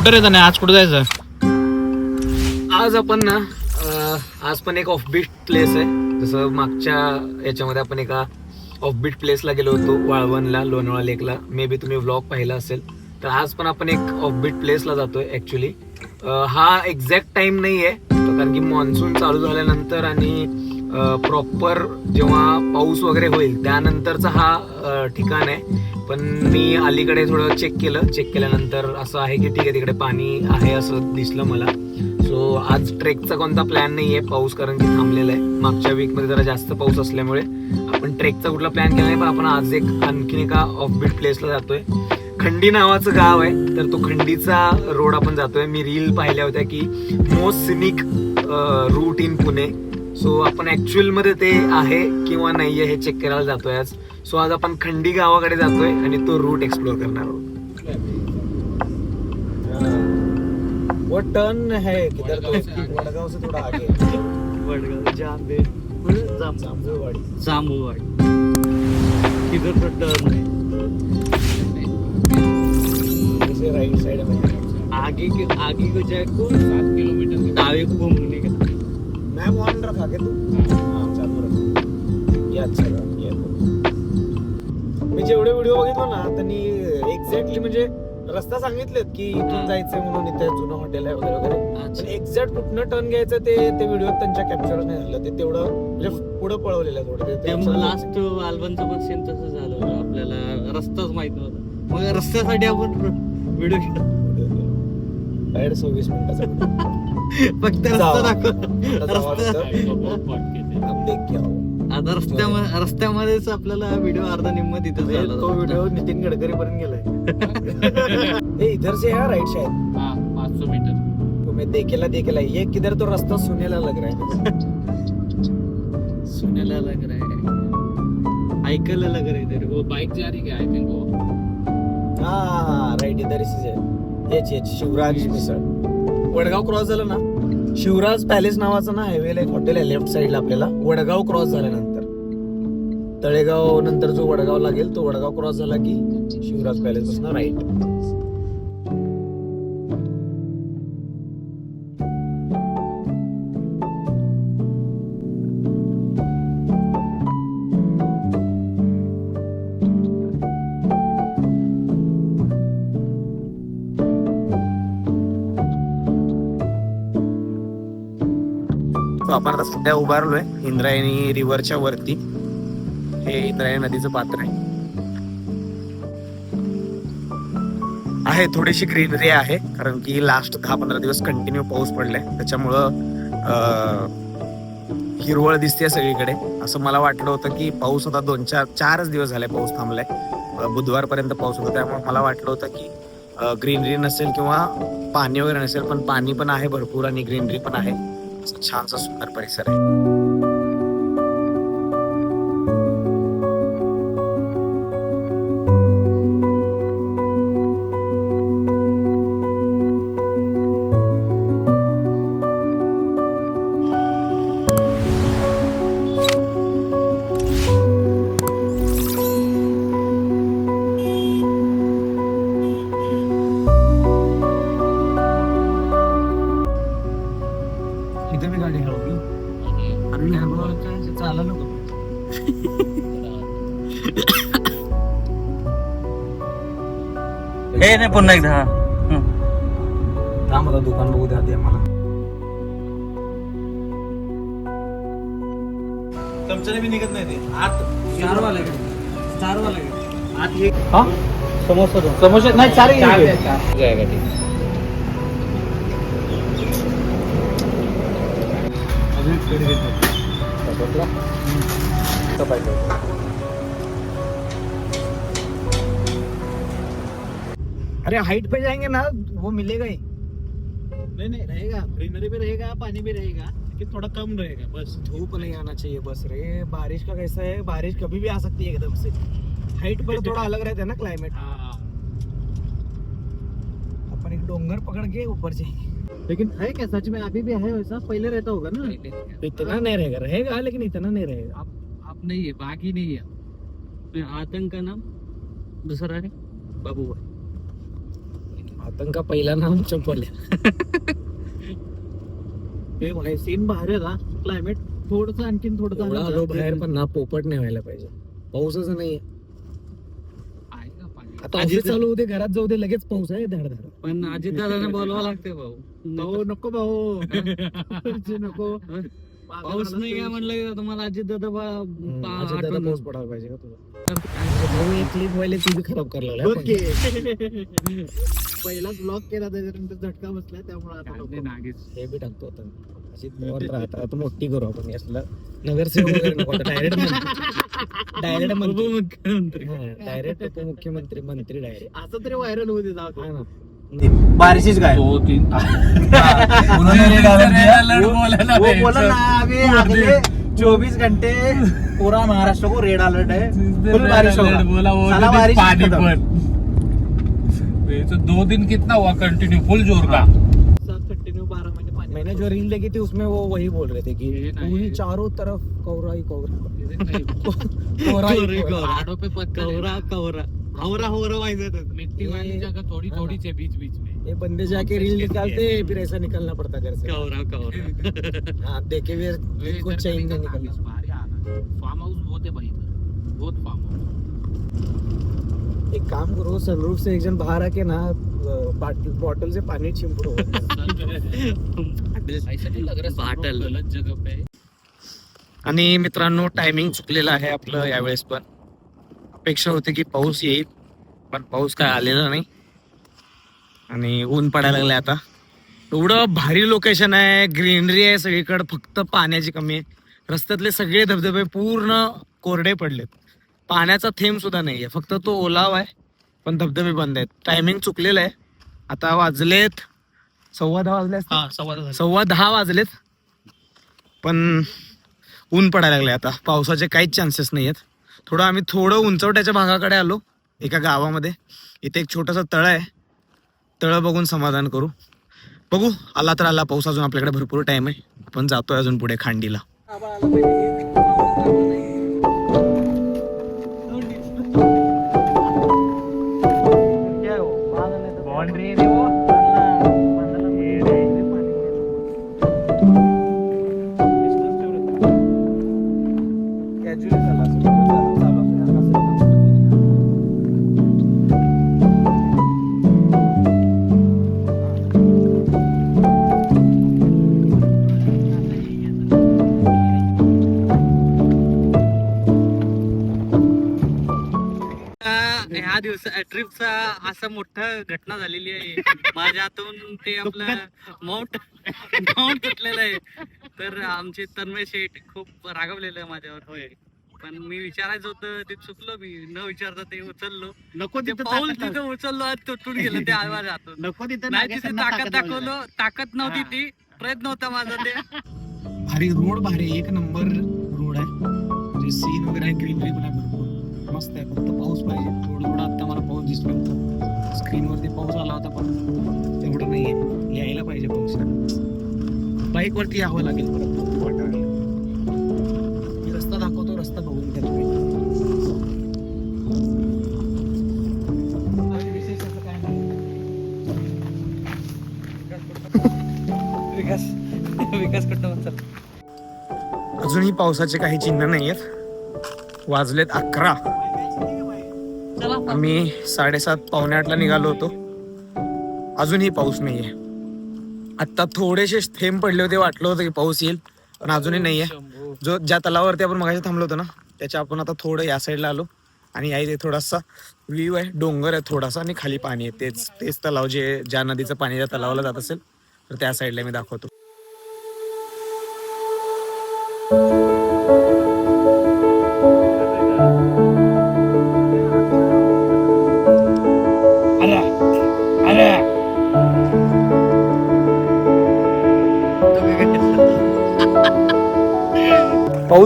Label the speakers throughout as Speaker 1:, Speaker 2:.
Speaker 1: कुठं रे नाही आज कुठं जायचं?
Speaker 2: आज आपण ना आज पण एक ऑफबीट प्लेस आहे. जसं मागच्या याच्यामध्ये आपण एका ऑफबीट प्लेसला गेलो होतो वाळवणला लोणावळा लेकला मे बी तुम्ही व्लॉग पाहिला असेल. तर आज पण आपण एक ऑफबीट प्लेसला जातोय ऍक्च्युली हा एक्झॅक्ट टाइम नाही आहे कारण की मान्सून चालू झाल्यानंतर आणि प्रॉपर जेव्हा पाऊस वगैरे होईल त्यानंतरचा हा ठिकाण आहे. पण मी अलीकडे थोडं चेक केलं. चेक केल्यानंतर असं आहे की ठीक आहे तिकडे पाणी आहे असं दिसलं मला. सो आज ट्रेकचा कोणता प्लॅन नाही आहे पाऊस कारण की थांबलेला आहे. मागच्या वीकमध्ये जरा जास्त पाऊस असल्यामुळे आपण ट्रेकचा कुठला प्लॅन केला नाही पण आपण आज एक आणखीन एका ऑफबीट प्लेसला जातोय. खंडी नावाचं गाव आहे तर तो खंडीचा रोड आपण जातोय. मी रील पाहिल्या होत्या की most scenic route in Pune so आपण ऍक्च्युअलमध्ये ते आहे किंवा नाही आहे हे चेक करायला जातोय आज. सो आज आपण खंडी गावाकडे जातोय आणि तो रूट एक्सप्लोर करणार आहोत. वो टर्न है किधर तो? वडगाव से थोड़ा आगे.
Speaker 1: वडगाव जांबे
Speaker 2: जांभूळवाडी
Speaker 1: जांभूळवाडी किधर तो टर्न है?
Speaker 2: जैसे राइट साइड में.
Speaker 1: आगे के आगे को जाए को सात किलोमीटर दावे को घूमने का
Speaker 2: मॅम ऑन रखा के तू. हां चालू रख ये अच्छा रहा ये मी जेवढे व्हिडिओ बघितलो ना त्यांनी एक्झॅक्टली म्हणजे रस्ता सांगितलेत की इथून. जायचंय म्हणून इथे जुनं हॉटेल आहे वगैरे वगैरे. एक्झॅक्ट कुठनं टर्न घ्यायचं ते ते व्हिडिओ त्यांच्या कॅप्चर नाही झालं. ते तेवढं म्हणजे पुढे पळवलेलं थोडं.
Speaker 1: लास्ट वालवनचं पण सेम तसं झालं होतं. आपल्याला रस्ताच माहीत नव्हता. मग रस्त्यासाठी आपण व्हिडिओ
Speaker 2: बाहेर सव्वीस मिनिटाचा.
Speaker 1: फक्त
Speaker 2: जावा.
Speaker 1: रस्ता दाखव
Speaker 2: आता
Speaker 1: रस्ता. रस्त्यामध्ये रस्त्यामध्येच आपल्याला व्हिडिओ अर्धा निम्म तिथं
Speaker 2: म्हणजे
Speaker 1: झाला.
Speaker 2: तो व्हिडिओ नितीन गडकरी पर्यंत गेलाय. ए इधर से है राइट शायद
Speaker 1: पाच सौ मीटर.
Speaker 2: तो मैं देखेला. देखेला ये किधर तो रास्ता सुनेला लग रहा है
Speaker 1: सुनायला लग रहा है ऐकायला लग रहा है इधर. वो बाइक जा रही है आई थिंक वो
Speaker 2: हा राईट इधर इस है हेच हेच शिवराज मिसळ. वडगाव क्रॉस झालं ना शिवराज पॅलेस नावाचं ना हायवेला एक हॉटेल आहे लेफ्ट साईडला आपल्याला वडगाव क्रॉस झाल्यानंतर. तळेगाव नंतर जो वडगाव लागेल तो वडगाव क्रॉस झाला की शिवराज पॅलेस असणार राईट आपण आता सध्या उभारलोय इंद्रायणी रिव्हरच्या वरती. हे इंद्रायणी नदीचं पात्र आहे. आहे थोडीशी ग्रीनरी आहे कारण की लास्ट दहा पंधरा दिवस कंटिन्यू पाऊस पडलाय. त्याच्यामुळं हिरवळ दिसते सगळीकडे. असं मला वाटलं होतं की पाऊस आता दोन चार चारच दिवस झाले पाऊस थांबलाय. बुधवारपर्यंत पाऊस होता. त्यामुळे मला वाटलं होतं की ग्रीनरी नसेल किंवा पाणी वगैरे नसेल पण पाणी पण आहे भरपूर आणि ग्रीनरी पण आहे. छानसा सुंदर परिसर आहे.
Speaker 1: पुन्हा एकदा हा.
Speaker 2: थांब आता दुकान बघू द्या आधी आम्हाला.
Speaker 3: चमच्याने मी निघत नाही ते.
Speaker 2: आत.
Speaker 1: स्टार वाला स्टार वाला
Speaker 2: आत ये.
Speaker 1: हा? समोसा दो.
Speaker 2: समोसे? नाही चार अजून एक अरे हाइट पे जाएंगे ना वो मिलेगा ही।
Speaker 3: नहीं नहीं रहेगा। ग्रीनरी भी रहेगा पानी भी रहेगा लेकिन थोड़ा कम रहेगा बस।
Speaker 2: धूप नहीं आना चाहिए बस रे। बारिश का कैसा है? बारिश कभी भी आ सकती है एकदम से। हाइट पर थोड़ा अलग रहता है ना क्लाइमेट
Speaker 3: हाँ
Speaker 2: अपन एक डोंगर पकड़ के ऊपर जाएंगे।
Speaker 1: लेकिन है क्या? सच में अभी भी है वैसा? पहले रहता होगा ना?
Speaker 2: इतना नहीं रहेगा। रहेगा लेकिन इतना नहीं रहेगा।
Speaker 1: अब नहीं है बाकी नहीं है। आतंक का नाम दूसरा है बाबू
Speaker 2: आतंक पहिला नाम चंपवल्या
Speaker 3: हे बघा सीन भारी आहे ना क्लायमेट थोडस आणखीन थोडस
Speaker 2: एवढा आलो बाहेर पण ना पोपट नाही व्हायला पाहिजे. पाऊसच नाही आता
Speaker 1: अजित-
Speaker 2: ऑफिस चालू होते घरात जाऊ दे लगेच पाऊस आहे धड धड
Speaker 1: पण अजितदादाने बोलवा लागते भाऊ.
Speaker 3: भाऊ नको भाऊ. नको.
Speaker 1: पाऊस नाही काय म्हणलं की तुम्हाला अजितदादा बा- बा-
Speaker 2: आता
Speaker 1: आठवण-
Speaker 2: पाऊस पडायला पाहिजे का तुला? क्लिप व्हायला ती बी खराब करायला लागलाय
Speaker 3: बघ
Speaker 2: आपण.
Speaker 3: की. पहिला ब्लॉक केला त्याच्यानंतर झटका बसला त्यामुळे.
Speaker 2: हे बी टाकतो आता. राहता मोठी करू आपण. यासला नगरसेवक डायरेक्ट डायरेक्ट मंत्री.
Speaker 1: उपमुख्यमंत्री.
Speaker 2: डायरेक्ट उपमुख्यमंत्री मंत्री डायरेक्ट
Speaker 3: असं तरी व्हायरल होऊ दे जाऊ
Speaker 2: ना.
Speaker 4: बारिशच काय
Speaker 5: दो तीन बोला
Speaker 4: ना अभी अगले चौबीस घंटे पूरा महाराष्ट्र को रेड अलर्ट है फुल बारिश होगा.
Speaker 5: बोला वो
Speaker 4: बारिश
Speaker 5: पानी। पर तो दो दिन कितना हुआ कंटिन्यू फुल जोर का?
Speaker 3: कंटिन्यू महिने
Speaker 2: मैंने जो रील देखी थी उसमें वो वही बोल रहे थे कि। पूरी चारों तरफ कोहरा ही। कोहरा कोहरा
Speaker 1: कवरा
Speaker 2: ही कोहरा
Speaker 1: कवरा पे कवरा कवरा हवरा हवरा व्हायचं
Speaker 5: मिट्टी वाली जगह थोड़ी थोड़ी से बीच बीच में.
Speaker 2: ये बंदे जाके रील निकालते हैं, फिर ऐसा निकलना पड़ता घर से.
Speaker 1: कवरा कवरा.
Speaker 2: हाँ देखे फिर कुछ चेंज नहीं निकलना
Speaker 5: फार्म हाउस बहुत है भाई इधर बहुत फार्म हाउस
Speaker 2: एक काम करो सनरूफ से एक जन बाहर आके ना बॉटल बॉटल से पानी
Speaker 5: रहा
Speaker 1: बाटल.
Speaker 5: गलत जगह पे है।
Speaker 2: आणि मित्रांनो टायमिंग चुकलेलं आहे आपलं यावेळेस पण. अपेक्षा होती की पाऊस येईल पण पाऊस काय आलेला नाही. आणि ऊन पडायला लागले आता. एवढं भारी लोकेशन आहे ग्रीनरी आहे सगळीकडे फक्त पाण्याची कमी आहे. रस्त्यातले सगळे धबधबे पूर्ण कोरडे पडलेत. पाण्याचा थेंब सुद्धा नाही आहे फक्त तो ओलाव आहे पण धबधबे बंद आहेत. टायमिंग चुकलेलं आहे. आता वाजलेत सव्वा दहा वाजले असतील? सव्वा दहा वाजलेत. पण ऊन पडायला लागले आता. पावसाचे काहीच चान्सेस नाही आहेत थोडं आम्ही थोडं उंचवट्याच्या भागाकडे आलो एका गावामध्ये. इथे एक छोटंसं तळ आहे. तळं बघून समाधान करू. बघू आला तर आला पाऊस अजून आपल्याकडे भरपूर टाइम आहे. आपण जातोय अजून पुढे खांडीला.
Speaker 1: ह्या दिवस ट्रिपचा असा मोठा घटना झालेली आहे. माझ्या हातून ते आपलं माउंट माउंट तुटलेलं आहे. तर आमचे तन्मय शेठ खूप रागवलेलं आहे माझ्यावर होय. पण मी विचारायचं होतं ते चुकलो मी. न विचारता ते उचललो.
Speaker 3: नको
Speaker 1: ते पाऊल तिथं उचललो आणि तुटून गेलं ते माझ्या हातून.
Speaker 3: नको तिथं
Speaker 1: नाही तिथे ताकद दाखवलं. ताकद नव्हती ती. प्रयत्न होता माझा ते.
Speaker 2: भारी रोड भारी एक नंबर रोड आहे. म्हणजे सीन वगैरे ग्रीनरी पण मस्त आहे. फक्त पाऊस पाहिजे. थोडं थोडं आता मला पाऊस दिसतो स्क्रीनवरती पाऊस आला होता पण तेवढं नाही आहे यायला पाहिजे पाऊस. बाईकवरती यावं लागेल परत. मी रस्ता दाखवतो रस्ता बघून घ्या तुम्ही.
Speaker 1: विकास विकास कडनं
Speaker 2: अजूनही पावसाचे काही चिन्ह नाही आहेत वाजलेत अकरा. आम्ही साडेसात पावणे आठला निघालो होतो. अजूनही पाऊस नाहीये. आता थोडेसे थेंब पडले होते वाटलं होतं की पाऊस येईल पण अजूनही नाहीये. जो ज्या तलावावरती आपण मगाशी थांबलो होतो ना त्याच्या आपण आता थोडं या साईडला आलो. आणि या इथे थोडासा व्ह्यू आहे डोंगर आहे थोडासा आणि खाली पाणी आहे. तेच तेच तलाव जे ज्या नदीचं पाणी त्या तलावाला जात असेल तर त्या साईडला मी दाखवतो.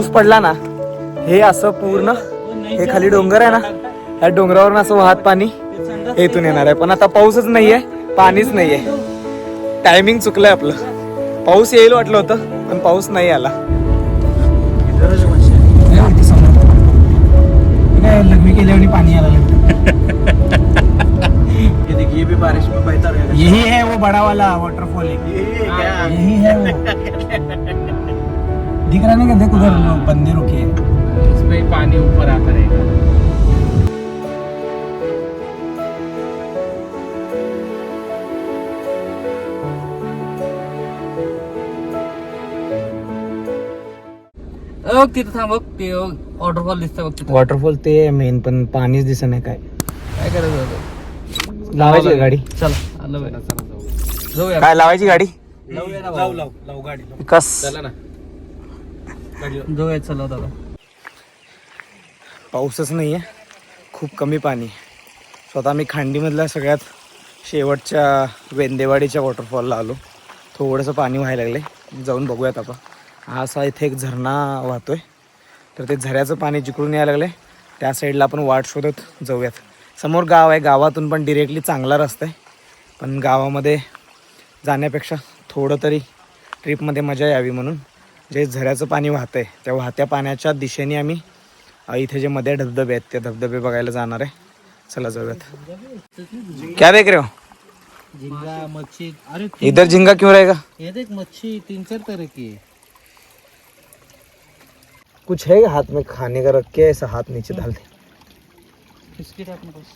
Speaker 2: पाऊस पडला ना हे असं पूर्ण हे खाली डोंगर आहे ना या डोंगरावरून असं वाहत पाणी येथून येणार आहे. पण आता पाऊसच नाहीये पाणीच नाहीये. टायमिंग चुकलंय आपलं. पाऊस येईल वाटलं होतं पण पाऊस नाही आला. लग्न केल्यावर पाणी आलं
Speaker 4: ये भी बारिश में बहता रहेगा
Speaker 3: यही है वो बड़ा वाला वाटरफॉल
Speaker 4: है?
Speaker 3: यही है वो। दिख रहा नहीं क्या देख उधर लोग बंदे रुके हैं।
Speaker 5: इसमें पानी ऊपर आता रहेगा।
Speaker 1: बघ तिथं थांब बघ ते वॉटरफॉल दिसतं बघ तिथं
Speaker 2: वॉटरफॉल ते मेन पण पाणीच दिसत नाही काय.
Speaker 1: काय करायचं होतं
Speaker 2: लावायची का गाडी.
Speaker 1: चला आलं बाई. जाऊया.
Speaker 2: काय लावायची गाडी?
Speaker 4: लाव लाव लाव गाडी.
Speaker 2: कस
Speaker 1: जाऊया चला दादा.
Speaker 2: पाऊसच नाही आहे खूप कमी पाणी. स्वतः मी खांडीमधल्या सगळ्यात शेवटच्या वेंदेवाडीच्या वॉटरफॉलला आलो. थोडंसं पाणी व्हायला लागले जाऊन बघूयात आपण. हा असा इथे एक झरणा वाहतोय. तर ते झऱ्याचं पाणी जिकडून यायला लागले त्या साईडला आपण वाट शोधत जाऊयात. समोर गाव आहे. गावातून पण डिरेक्टली चांगला रस्ता आहे. पण गावामध्ये जाण्यापेक्षा थोडं तरी ट्रिपमध्ये मजा यावी म्हणून. जे झऱ्याचं पाणी वाहतं आहे त्या वाहत्या पाण्याच्या दिशेने आम्ही इथे जे मध्ये धबधबे आहेत ते धबधबे बघायला जाणार आहे. चला जाऊयात. क्या देख रहे हो?
Speaker 3: झींगा मच्छी. अरे
Speaker 2: इधर झिंगा क्यों रहेगा?
Speaker 3: ये देख मच्छी तीन चार तरह की है।
Speaker 2: कुछ है हाथ में खाने का रख के ऐसा हाथ नीचे डाल दे?
Speaker 1: बिस्किट अपने पास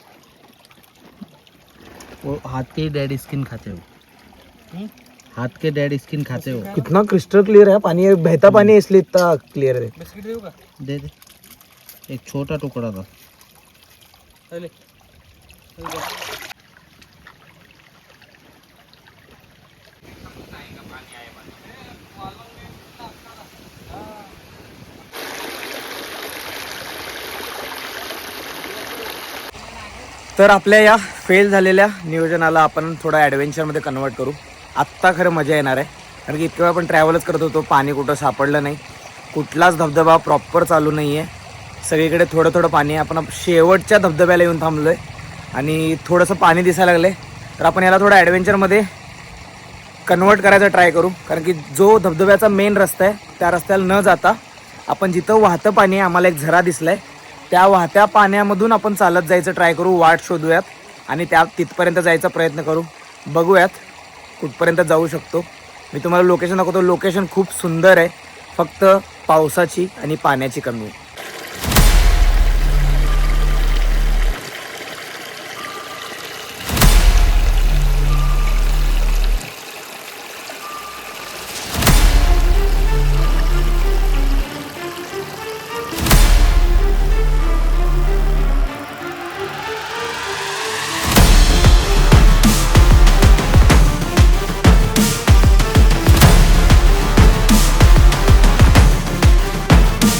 Speaker 1: वो हाथ के डैडी स्किन खाते हो हाथ के डैडी स्किन खाते हो।
Speaker 2: कितना क्रिस्टल क्लियर है पानी ये बहता पानी है इसलिए इतना क्लियर है।
Speaker 1: दे दे एक छोटा टुकड़ा था
Speaker 2: तर आपल्या या फेल झालेल्या नियोजनाला आपण थोडं ॲडव्हेंचरमध्ये कन्वर्ट करू. आत्ता खरं मजा येणार आहे. कारण की इतक्या वेळ आपण ट्रॅव्हलच करत होतो पाणी कुठं सापडलं नाही. कुठलाच धबधबा प्रॉपर चालू नाही आहे सगळीकडे थोडं थोडं पाणी आहे. आपण शेवटच्या धबधब्याला येऊन थांबलो आहे आणि थोडंसं पाणी दिसायला लागलं आहे तर आपण याला थोडं ॲडव्हेंचरमध्ये कन्वर्ट करायचा ट्राय करू. कारण की जो धबधब्याचा मेन रस्ता आहे त्या रस्त्याला न जाता आपण जिथं वाहतं पाणी आहे आम्हाला एक झरा दिसलाय. त्या वाहत्या पाण्यामधून आपण चालत जायचं ट्राय करू. वाट शोधूयात. आणि त्या तिथपर्यंत जायचा प्रयत्न करू. बघूयात. कुठपर्यंत जाऊ शकतो. मी तुम्हाला लोकेशन दाखवतो. लोकेशन खूप सुंदर आहे. फक्त पावसाची आणि पाण्याची कमी आहे.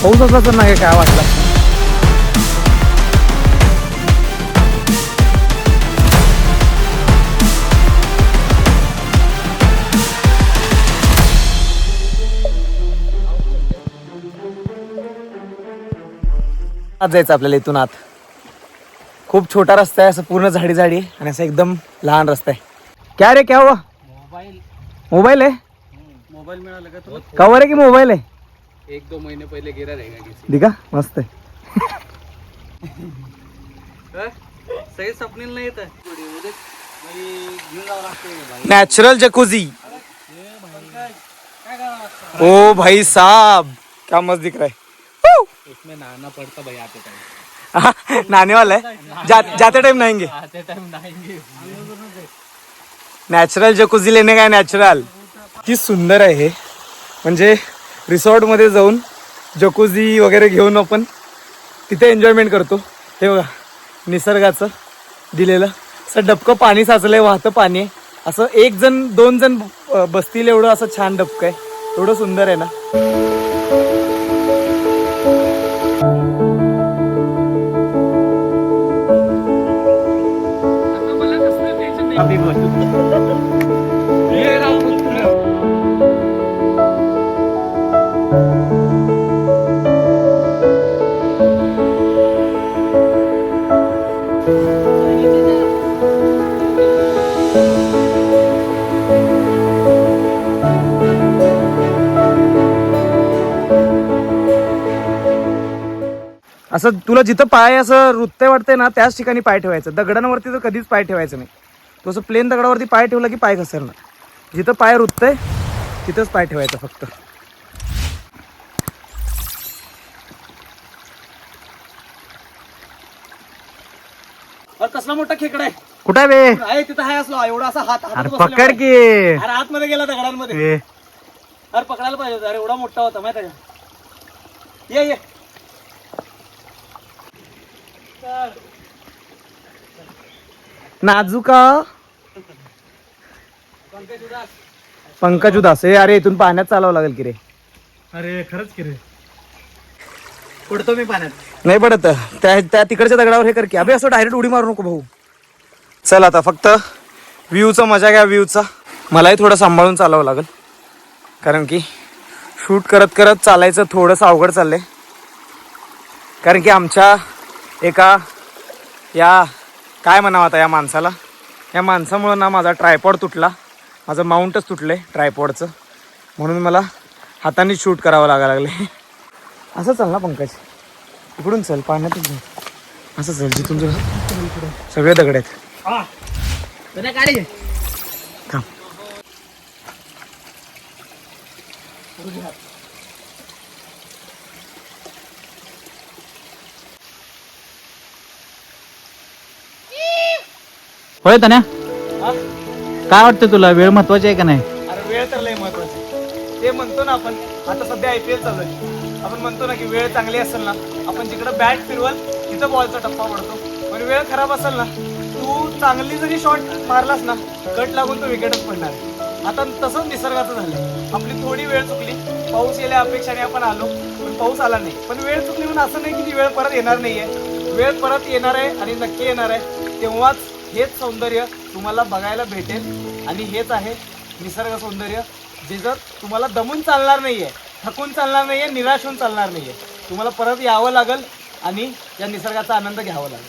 Speaker 2: पाऊस असला तर नाही काय वाटलं. आत जायचं आपल्याला इथून आत. खूप छोटा रस्ता आहे असं पूर्ण झाडी झाडी आहे आणि असं एकदम लहान रस्ता आहे. क्या रे क्या हुआ?
Speaker 1: मोबाईल.
Speaker 2: मोबाईल आहे?
Speaker 1: मोबाईल मिळाला का तुला?
Speaker 2: कवर आहे की मोबाईल आहे?
Speaker 5: एक दो महीने पहले गिरा रहेगा किसी
Speaker 2: दिखा मस्त आहे
Speaker 1: सही स्वप्नील नाही येत
Speaker 2: नेचुरल जकूजी ओ भाई साहब क्या मस्त दिख रहा है।
Speaker 5: उसमें नहाना पड़ता भाई आते टाइम।
Speaker 2: नहाने वाला है। जा, जाते टाइम नहाएंगे।
Speaker 5: आते टाइम नहाएंगे।
Speaker 2: नॅचरल जकुझी लेणे काय नॅचरल किती सुंदर आहे हे म्हणजे रिसॉर्टमध्ये जाऊन जकुझी वगैरे घेऊन आपण तिथे एन्जॉयमेंट करतो. हे बघा निसर्गाचं दिलेलं. असं डबकं पाणी साचलं आहे वाहतं पाणी आहे. असं एक जण दोन जण बसतील एवढं असं छान डबकं आहे. एवढं सुंदर आहे ना. असं तुला जिथं पाय असं वृत्ते वाटते ना त्याच ठिकाणी पाय ठेवायचं. दगडांवरती तर कधीच पाय ठेवायचं नाही. तो असं प्लेन दगडावरती पाय ठेवला की पाय घसरणार. जिथं पाय रुततंय तिथंच पाय ठेवायचा फक्त.
Speaker 4: कसला मोठा खेकडा आहे.
Speaker 2: कुठं आहे बे?
Speaker 4: आहे? तिथं आहे असलो एवढा असा हात हातात
Speaker 2: अरे पकड. की.
Speaker 4: अरे आतमध्ये गेला दगडांमध्ये.
Speaker 2: ए,
Speaker 4: अरे पकडायला पाहिजे होतं. अरे एवढा मोठा होता माहिती आहे का? ये ये.
Speaker 2: नाजुका पंकज उदास ए अरे इथून पाण्यात चालावं लागेल की रे?
Speaker 6: अरे खरंच की रे.
Speaker 4: पडतो मी पाण्यात.
Speaker 2: नाही पडत. त्या त्या तिकडच्या दगडावर हे कर की. अबे असं डायरेक्ट उडी मारू नको भाऊ. चल आता फक्त व्ह्यूचा मजा घ्या व्ह्यूचा. मलाही थोडं सांभाळून चालावं लागेल. कारण की शूट करत करत चालायचं थोडंसं अवघड चाललंय. कारण की आमच्या एका या काय म्हणावं आता या माणसाला? या माणसामुळं ना माझा ट्रायपॉड तुटला. माझं माउंटच तुटलं आहे ट्रायपॉडचं म्हणून मला हाताने शूट करावं लागायला लागले असं चल ना पंकज. इकडून चल पाण्यातच जाऊ असं चल जिथून तुला सगळे दगड आहेत. थांब.
Speaker 6: होय तन्या काय वाटतं तुला? वेळ महत्वाची आहे का नाही?
Speaker 2: अरे वेळ तर लय महत्वाची ते म्हणतो ना आपण आता सध्या आय पी एल चालू आहे. आपण म्हणतो ना की वेळ चांगली असेल ना आपण जिकडं बॅट फिरवल तिथं बॉलचा टप्पा पडतो. पण वेळ खराब असेल ना तू चांगली जरी शॉट मारलास ना कट लागून तो विकेटच पडणार आता तसंच निसर्गाचं झालं आपली थोडी वेळ चुकली. पाऊस येल्या अपेक्षाने आपण आलो पण पाऊस आला नाही. पण वेळ चुकली म्हणून असं नाही की ती वेळ परत येणार नाहीये. वेळ परत येणार आहे आणि नक्की येणार आहे. तेव्हाच हेच सौंदर्य तुम्हाला बघायला भेटेल. आणि हेच आहे निसर्ग सौंदर्य जे जर तुम्हाला दमून चालणार नाही आहे थकून चालणार नाही आहे निराश होऊन चालणार नाही आहे तुम्हाला परत यावं लागेल आणि या निसर्गाचा आनंद घ्यावा लागेल.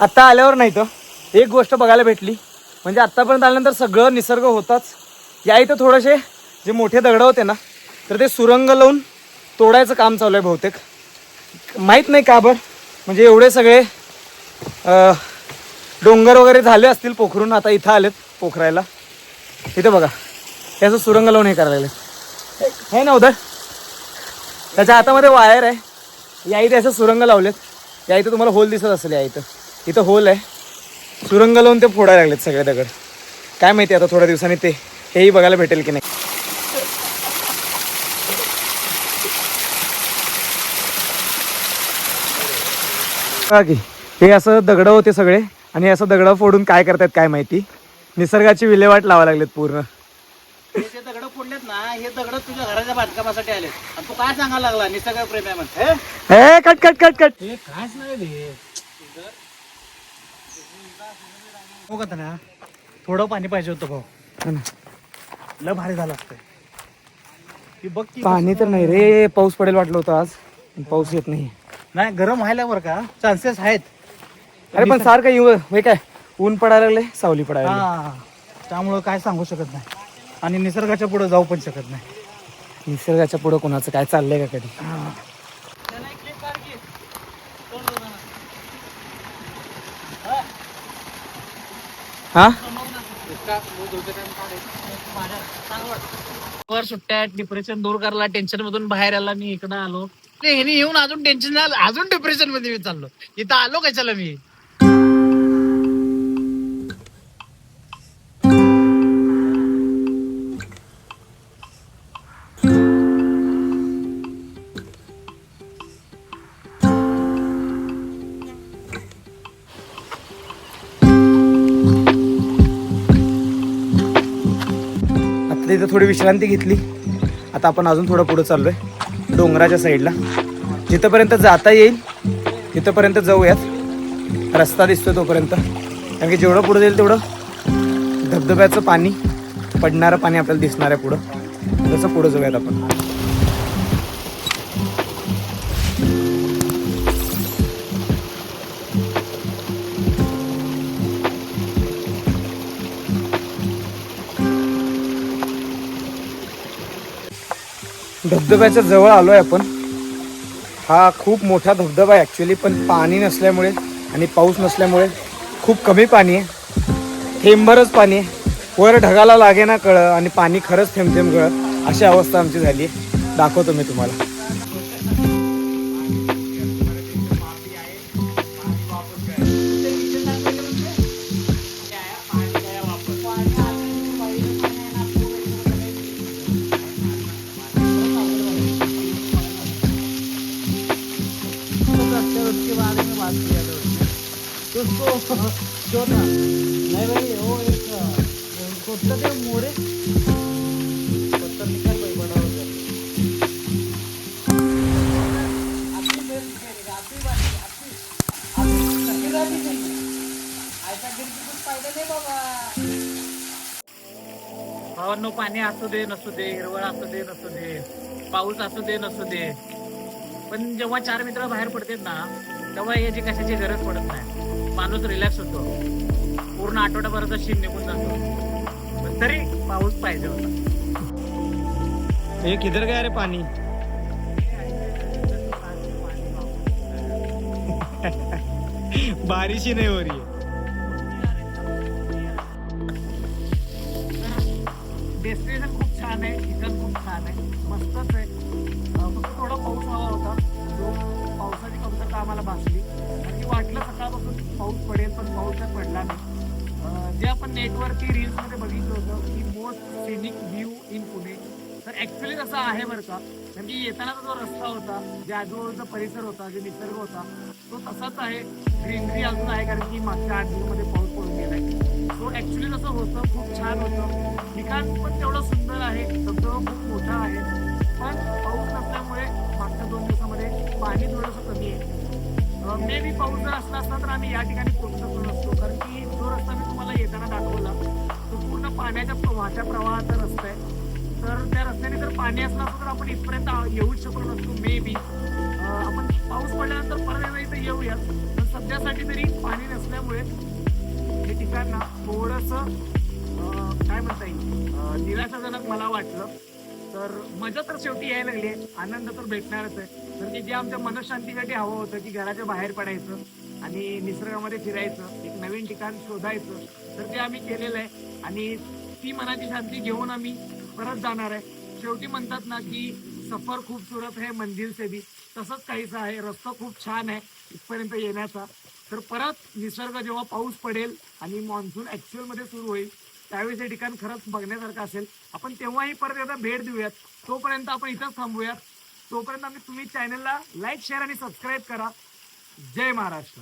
Speaker 2: आत्ता आल्यावर नाही तर एक गोष्ट बघायला भेटली. म्हणजे आत्तापर्यंत आल्यानंतर सगळं निसर्ग होताच. या इथं थोडेसे जे मोठे दगडं होते ना तर ते सुरंग लावून तोडायचं काम चालू आहे बहुतेक. माहीत नाही का बरं? म्हणजे एवढे सगळे डोंगर वगैरे झाले असतील पोखरून आता इथं आलेत पोखरायला. इथं बघा. हे असं सुरंग लावून हे करायला हे ना उदय त्याच्या हातामध्ये वायर आहे. या इथे असं सुरंग लावलेत. या इथं तुम्हाला होल दिसत असेल या इथं. इथं होल आहे. सुरंग लावून ते फोडायला लागलेत सगळे दगड. काय माहिती आता थोड्या दिवसांनी ते हेही बघायला भेटेल की नाही. बघा की हे असं दगडं होते सगळे. आणि असं दगड फोडून काय करतात काय माहिती? निसर्गाची विल्हेवाट लावा लागलेत पूर्ण.
Speaker 4: हे जे दगड फोडलेत ना हे दगड तुझ्या घराच्या बांधकामासाठी आले आणि तू काय सांगायला लागला निसर्ग प्रेम आहे म्हणते हे?
Speaker 2: हे कट कट कट कट
Speaker 6: कायच नाही रे. हो तन्या थोडं पाणी पाहिजे होतं भाऊ.
Speaker 2: हा ना.
Speaker 6: लय भारी झालं असतं बघ की
Speaker 2: पाणी तर नाही रे. पाऊस पडेल वाटलं होतं आज. पण पाऊस येत नाही.
Speaker 6: नाही गरम व्हायला बरं का? चान्सेस आहेत.
Speaker 2: अरे पण सारखं येऊ हे काय ऊन पडायला लागले सावली पडायला लागली.
Speaker 6: हा त्यामुळं काय सांगू शकत नाही. आणि निसर्गाच्या पुढे जाऊ पण शकत नाही.
Speaker 2: निसर्गाच्या पुढं कोणाचं काय चाललंय का कधी? हा.
Speaker 6: वर सुट्ट्या डिप्रेशन दूर करायला टेन्शन मधून बाहेर आला मी इकडे आलो. ह्यानी येऊन अजून टेन्शन झालं अजून डिप्रेशनमध्ये मी चाललो. इथं आलो कशाला मी?
Speaker 2: थोडी विश्रांती घेतली. आता आपण अजून थोडं पुढं चाललोय. डोंगराच्या साईडला. जिथंपर्यंत जाता येईल तिथंपर्यंत जाऊयात. रस्ता दिसतोय तोपर्यंत. कारण की जेवढं पुढं जाईल तेवढं धबधब्याचं पाणी पडणारं पाणी आपल्याला दिसणार आहे पुढं. तसं पुढं जाऊयात आपण. धबधब्याच्या जवळ आलोय आपण. हा खूप मोठा धबधबा आहे ॲक्च्युली पण पाणी नसल्यामुळे आणि पाऊस नसल्यामुळे खूप कमी पाणी आहे.
Speaker 6: थेंबभरच पाणी आहे. वर ढगाला लागे ना कळ आणि पाणी खरंच थेंब थेंब गळ अशी अवस्था आमची झाली दाखवतो मी तुम्हाला.
Speaker 3: दे नसू दे हिरवळ असू दे नसू दे पाऊस असू दे नसू दे. पण जेव्हा चार मित्र बाहेर पडतात ना तेव्हा याची कशाची गरज पडत नाही. माणूस रिलॅक्स होतो. पूर्ण आठवड्याभराचा शीन निघून जातो. पण तरी पाऊस पाहिजे होता.
Speaker 6: हे किधर गया रे पाणी? बारिश ही नाही हो रही है.
Speaker 3: पाऊस पडेल पण पाऊस तर पडला नाही. जे आपण नेटवरती रील्समध्ये बघितलं होतं की most scenic view in Pune तर ॲक्च्युली तसं आहे बरं का. कारण की येतानाचा जो रस्ता होता जे आजूबाजूचा परिसर होता जे निसर्ग होता तो तसाच आहे. ग्रीनरी अजून आहे कारण की मागच्या आठ दिवसामध्ये पाऊस पडून गेला आहे सो ॲक्च्युली तसं होतं खूप छान होतं. ठिकाण पण तेवढं सुंदर आहे. धबधबा खूप मोठा आहे. पण पाऊस नसल्यामुळे मागच्या दोन दिवसामध्ये पाणी थोडंसं कमी आहे. मे बी पाऊस जर असला असता तर आम्ही या ठिकाणी पोहोचू शकलो नसतो कारण की जो रस्ता मी तुम्हाला येताना दाखवला तो पूर्ण पाण्याच्या प्रवाहाच्या प्रवाहाचा रस्ता आहे. तर त्या रस्त्याने जर पाणी असलं असतं तर आपण इथपर्यंत येऊच शकलो नसतो मे बी. आपण पाऊस पडल्यानंतर परत एकदा इथे येऊयात पण सध्यासाठी तरी पाणी नसल्यामुळे हे ठिकाण ना थोडंसं काय म्हणता येईल? अं, निराशाजनक मला वाटलं. तर मजा तर शेवटी यायला लागली आहे. आनंद तर भेटणारच आहे. तर मी जे आमच्या मनशांतीसाठी हवं होतं की घराच्या बाहेर पडायचं आणि निसर्गामध्ये फिरायचं एक नवीन ठिकाण शोधायचं तर ते आम्ही केलेलं आहे. आणि ती मनाची शांती घेऊन आम्ही परत जाणार आहे. शेवटी म्हणतात ना की सफर खूपसूरत है मंदिर से भी तसंच काहीच आहे रस्ता खूप छान आहे इथपर्यंत येण्याचा. तर परत निसर्ग जेव्हा पाऊस पडेल आणि मान्सून ॲक्च्युअलमध्ये सुरू होईल त्यावेळेस हे ठिकाण खरंच बघण्यासारखं असेल. आपण तेव्हाही परत एकदा भेट देऊयात. तोपर्यंत आपण इथंच थांबूयात. तोपर्यंत आम्ही तुम्ही चॅनलला लाईक शेअर आणि सबस्क्राईब करा. जय महाराष्ट्र.